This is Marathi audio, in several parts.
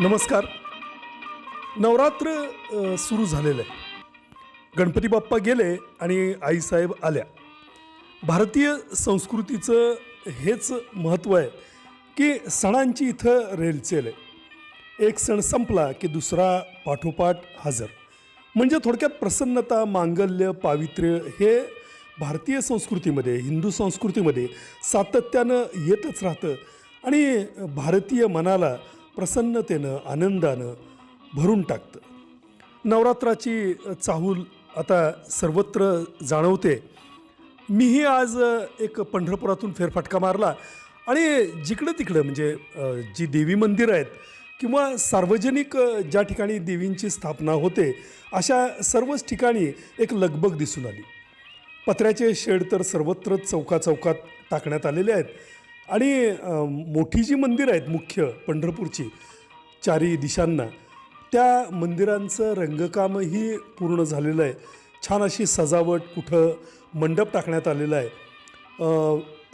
नमस्कार. नवरात्र सुरू झालेलं आहे. गणपती बाप्पा गेले आणि आईसाहेब आल्या. भारतीय संस्कृतीचं हेच महत्त्व आहे की सणांची इथं रेलचेल आहे. एक सण संपला की दुसरा पाठोपाठ हजर. म्हणजे थोडक्यात प्रसन्नता मांगल्य पावित्र्य हे भारतीय संस्कृतीमध्ये हिंदू संस्कृतीमध्ये सातत्यानं येतच राहतं. आणि भारतीय मनाला प्रसन्नतेनं आनंदानं भरून टाकतं. नवरात्राची चाहूल आता सर्वत्र जाणवते. मीही आज एक पंढरपुरातून फेरफटका मारला आणि जिकडं तिकडं म्हणजे जी देवी मंदिरं आहेत किंवा सार्वजनिक ज्या ठिकाणी देवींची स्थापना होते अशा सर्वच ठिकाणी एक लगबग दिसून आली. पत्र्याचे शेड तर सर्वत्र चौका चौकात टाकण्यात आलेले आहेत. आणि मोठी जी मंदिरं आहेत मुख्य पंढरपूरची चारी दिशांना त्या मंदिरांचं रंगकामही पूर्ण झालेलं आहे. छान अशी सजावट कुठं मंडप टाकण्यात आलेला आहे.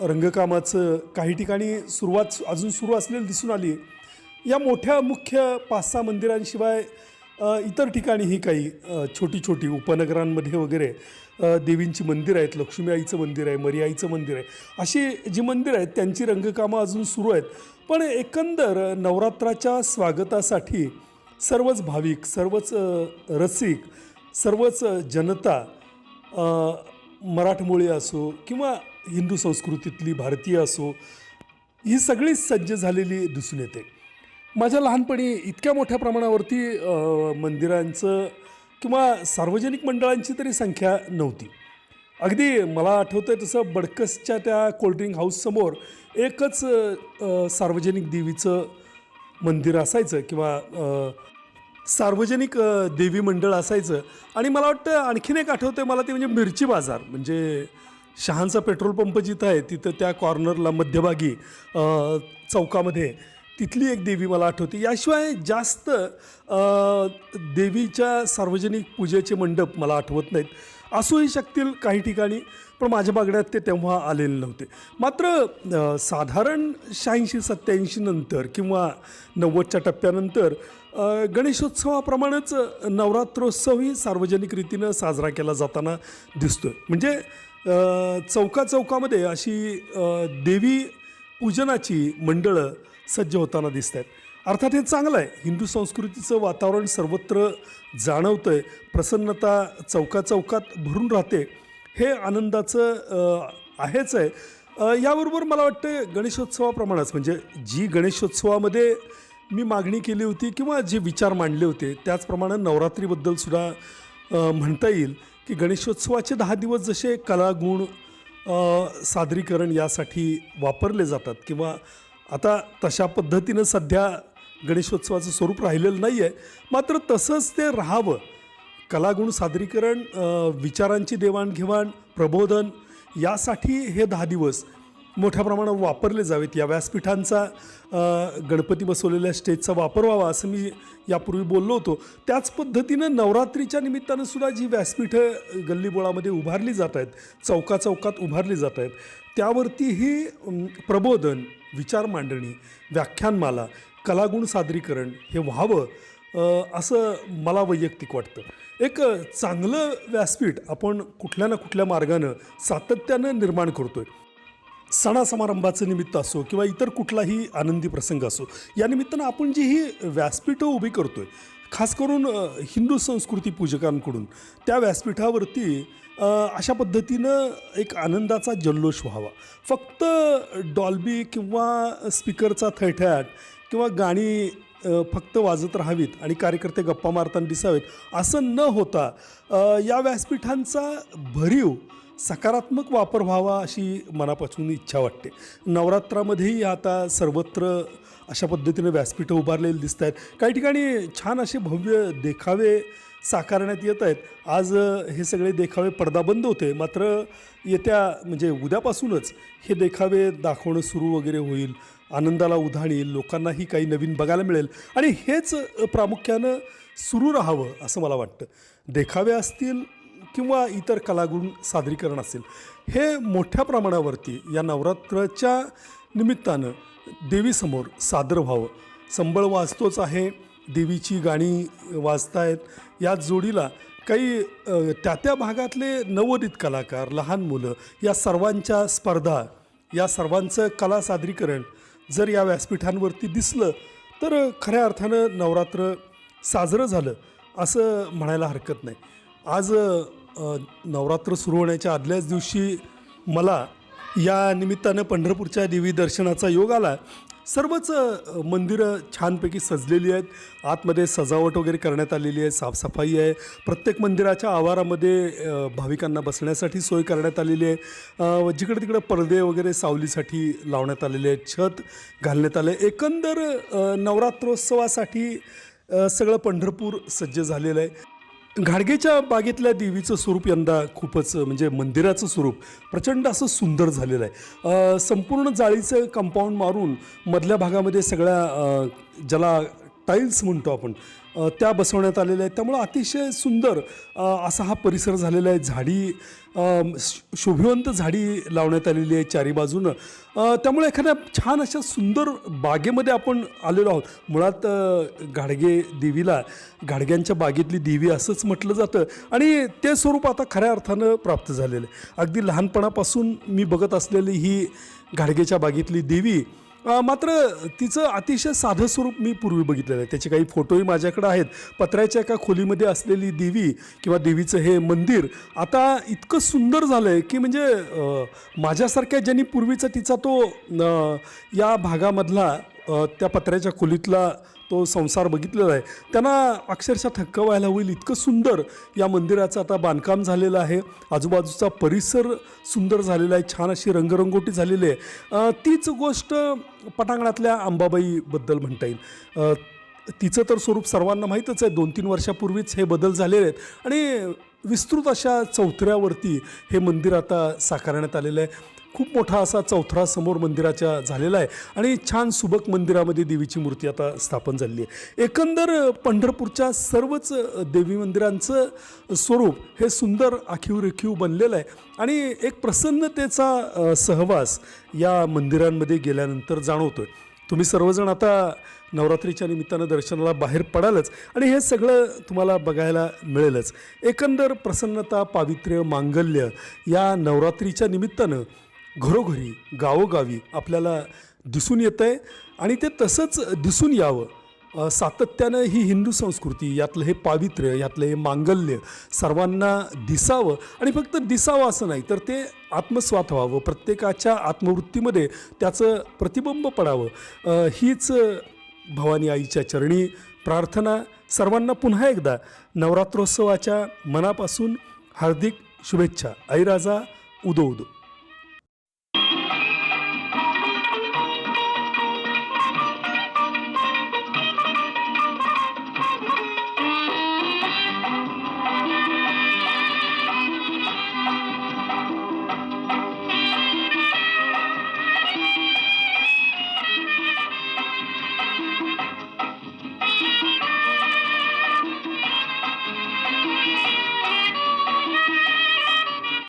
रंगकामाचं काही ठिकाणी सुरुवात अजून सुरू असलेली दिसून आली. या मोठ्या मुख्य पाच सहा मंदिरांशिवाय इतर ठिकाणीही काही छोटी छोटी उपनगरांमध्ये वगैरे देवींची मंदिरं आहेत लक्ष्मी आईचं मंदिर आहे मरी आईचं मंदिर आहे अशी जी मंदिरं आहेत त्यांची रंगकामं अजून सुरू आहेत. पण एकंदर नवरात्राच्या स्वागतासाठी सर्वच भाविक सर्वच रसिक सर्वच जनता मराठमोळी असो किंवा हिंदू संस्कृतीतली भारतीय असो ही सगळी सज्ज झालेली दिसून येते. माझ्या लहानपणी इतक्या मोठ्या प्रमाणावरती मंदिरांचं किंवा सार्वजनिक मंडळांची तरी संख्या नव्हती. अगदी मला आठवतं आहे तसं बडकसच्या त्या कोल्ड्रिंक हाऊससमोर एकच सार्वजनिक देवीचं मंदिर असायचं किंवा सार्वजनिक देवी मंडळ असायचं. आणि मला वाटतं आणखीन एक आठवतं मला ते म्हणजे मिरची बाजार. म्हणजे शहांचा पेट्रोल पंप जिथं आहे तिथं त्या कॉर्नरला मध्यभागी चौकामध्ये तिथली एक देवी मला आठवते. याशिवाय जास्त देवीच्या सार्वजनिक पूजेचे मंडप मला आठवत नाहीत. असूही शकतील काही ठिकाणी पण माझ्या बागड्यात ते तेव्हा आलेले नव्हते. मात्र साधारण शहाऐंशी सत्त्याऐंशी नंतर किंवा नव्वदच्या टप्प्यानंतर गणेशोत्सवाप्रमाणेच नवरात्रोत्सवही सार्वजनिक रीतीनं साजरा केला जाताना दिसतोय. म्हणजे चौकाचौकामध्ये चौका चौकामध्ये अशी देवी पूजनाची मंडळं सज्ज होताना दिसत आहेत अर्थात हे चांगलं आहे. हिंदू संस्कृतीचं वातावरण सर्वत्र जाणवतं आहे प्रसन्नता चौकाचौकात भरून राहते. हे आनंदाचं आहेच आहे. याबरोबर मला वाटतं गणेशोत्सवाप्रमाणेच म्हणजे जी गणेशोत्सवामध्ये मी मागणी केली होती किंवा जे विचार मांडले होते त्याचप्रमाणे नवरात्रीबद्दल सुद्धा म्हणता येईल की गणेशोत्सवाचे दहा दिवस जसे कलागुण सादरीकरण यासाठी वापरले जातात किंवा आता तशा पद्धतीनं सध्या गणेशोत्सवाचं स्वरूप राहिलेलं नाही आहे मात्र तसंच ते राहावं. कलागुण सादरीकरण विचारांची देवाणघेवाण प्रबोधन यासाठी हे दहा दिवस मोठ्या प्रमाणावर वापरले जावेत. या व्यासपीठांचा गणपती बसवलेल्या स्टेजचा वापर व्हावा असं मी यापूर्वी बोललो होतो. त्याच पद्धतीनं नवरात्रीच्या निमित्तानं सुद्धा जी व्यासपीठं गल्लीबोळामध्ये उभारली जात आहेत चौका चौकात उभारली जात आहेत त्यावरतीही प्रबोधन विचार मांडणी व्याख्यानमाला कलागुण सादरीकरण हे व्हावं असं मला वैयक्तिक वाटतं. एक चांगलं व्यासपीठ आपण कुठल्या ना कुठल्या मार्गानं सातत्यानं निर्माण करतोय. सणासमारंभाचं निमित्त असो किंवा इतर कुठलाही आनंदी प्रसंग असो या निमित्तानं आपण जी ही व्यासपीठं उभी करतोय खास करून हिंदू संस्कृती पूजकांकडून त्या व्यासपीठावरती अशा पद्धतीनं एक आनंदाचा जल्लोष व्हावा. फक्त डॉल्बी किंवा स्पीकरचा थैठ्याट किंवा गाणी फक्त वाजत राहावीत आणि कार्यकर्ते गप्पा मारताना दिसावेत असं न होता या व्यासपीठांचा भरीव सकारात्मक वापर व्हावा अशी मनापासून इच्छा वाटते. नवरात्रामध्येही आता सर्वत्र अशा पद्धतीने व्यासपीठं उभारलेली दिसत आहेत काही ठिकाणी छान असे भव्य देखावे साकारण्यात येत आहेत. आज हे सगळे देखावे पडदाबंद होते. मात्र येत्या म्हणजे उद्यापासूनच हे देखावे दाखवणं सुरू वगैरे होईल. आनंदाला उधाण येईल. लोकांनाही काही नवीन बघायला मिळेल. आणि हेच प्रामुख्यानं सुरू राहावं असं मला वाटतं. देखावे असतील किंवा इतर कलागुण सादरीकरण असेल हे मोठ्या प्रमाणावरती या नवरात्राच्या निमित्तानं देवीसमोर सादर व्हावं. संबळ वाजतोच आहे देवीची गाणी वाजतायत. या जोडीला काही त्या त्या भागातले नवोदित कलाकार लहान मुलं या सर्वांच्या स्पर्धा या सर्वांचं कला सादरीकरण जर या व्यासपीठांवरती दिसलं तर खऱ्या अर्थानं नवरात्र साजरं झालं असं म्हणायला हरकत नाही. आज नवरात्र सुरू होण्याच्या आदल्याच दिवशी मला या निमित्तानं पंढरपूरच्या देवी दर्शनाचा योग आला. सर्वच मंदिरं छानपैकी सजलेली आहेत. आतमध्ये सजावट वगैरे करण्यात आलेली आहे. साफसफाई आहे. प्रत्येक मंदिराच्या आवारामध्ये भाविकांना बसण्यासाठी सोय करण्यात आलेली आहे. जिकडे तिकडे पडदे वगैरे सावलीसाठी लावण्यात आलेले आहेत. छत घालण्यात आले एकंदर नवरात्रोत्सवासाठी सगळं पंढरपूर सज्ज झालेलं आहे. घाडगेच्या बागेतल्या देवीचं स्वरूप यंदा खूपच म्हणजे मंदिराचं स्वरूप प्रचंड असं सुंदर झालेलं आहे. संपूर्ण जाळीचं कंपाऊंड मारून मधल्या भागामध्ये सगळ्या ज्याला टाईल्स म्हणतो आपण त्या बसवण्यात आलेल्या आहेत. त्यामुळं अतिशय सुंदर असा हा परिसर झालेला आहे. झाडी श- शोभिवंत झाडी लावण्यात आलेली आहे चारी बाजूनं. त्यामुळे एखाद्या छान अशा सुंदर बागेमध्ये आपण आलेलो आहोत. मुळात गाडगे देवीला गाडग्यांच्या बागेतली देवी असंच म्हटलं जातं. आणि ते स्वरूप आता खऱ्या अर्थानं प्राप्त झालेलं आहे. अगदी लहानपणापासून मी बघत असलेली ही गाडगेच्या बागेतली देवी मात्र तिचं अतिशय साधं स्वरूप मी पूर्वी बघितलेलं आहे. त्याचे काही फोटोही माझ्याकडे आहेत. पत्र्याच्या एका खोलीमध्ये असलेली देवी किंवा देवीचं हे मंदिर आता इतकं सुंदर झालं आहे की म्हणजे माझ्यासारख्या ज्यांनी पूर्वीचा तिचा तो या भागामधला त्या पत्र्याच्या खोलीतला तो संसार बघितलेला आहे. त्यांना अक्षरशः थक्क व्हायला होईल. इतकं सुंदर या मंदिराचं आता बांधकाम झालेलं आहे. आजूबाजूचा परिसर सुंदर झालेला आहे. छान अशी रंगरंगोटी झालेली आहे. तीच गोष्ट पटांगणातल्या अंबाबाईबद्दल म्हणता येईल. तिचं तर स्वरूप सर्वांना माहीतच आहे. दोन तीन वर्षापूर्वीच हे बदल झालेले आहेत. आणि विस्तृत अशा चौथऱ्यावरती हे मंदिर आता साकारण्यात आलेलं आहे. खूप मोठा असा चौथरा समोर मंदिराच्या झालेला आहे. आणि छान सुबक मंदिरामध्ये देवीची मूर्ती आता स्थापन झालेली आहे. एकंदर पंढरपूरच्या सर्वच देवी मंदिरांचं स्वरूप हे सुंदर आखीव रेखीव बनलेलं आहे. आणि एक प्रसन्नतेचा सहवास या मंदिरांमध्ये गेल्यानंतर जाणवतो आहे तुम्ही सर्वजण आता नवरात्रीच्या निमित्तानं दर्शनाला बाहेर पडालच आणि हे सगळं तुम्हाला बघायला मिळेलच. एकंदर प्रसन्नता पावित्र्य मांगल्य या नवरात्रीच्या निमित्तानं घरोघरी गावोगावी आपल्याला दिसून येतं आहे आणि ते तसंच दिसून यावं. सातत्यानं ही हिंदू संस्कृती यातलं हे पावित्र्य यातलं हे मांगल्य सर्वांना दिसावं आणि फक्त दिसावं असं नाही तर ते आत्मस्वात व्हावं. प्रत्येकाच्या आत्मवृत्तीमध्ये त्याचं प्रतिबिंब पडावं. हीच भवानी आईच्या चरणी प्रार्थना. सर्वांना पुन्हा एकदा नवरात्रोत्सवाच्या मनापासून हार्दिक शुभेच्छा. ऐराजा उदो उदो.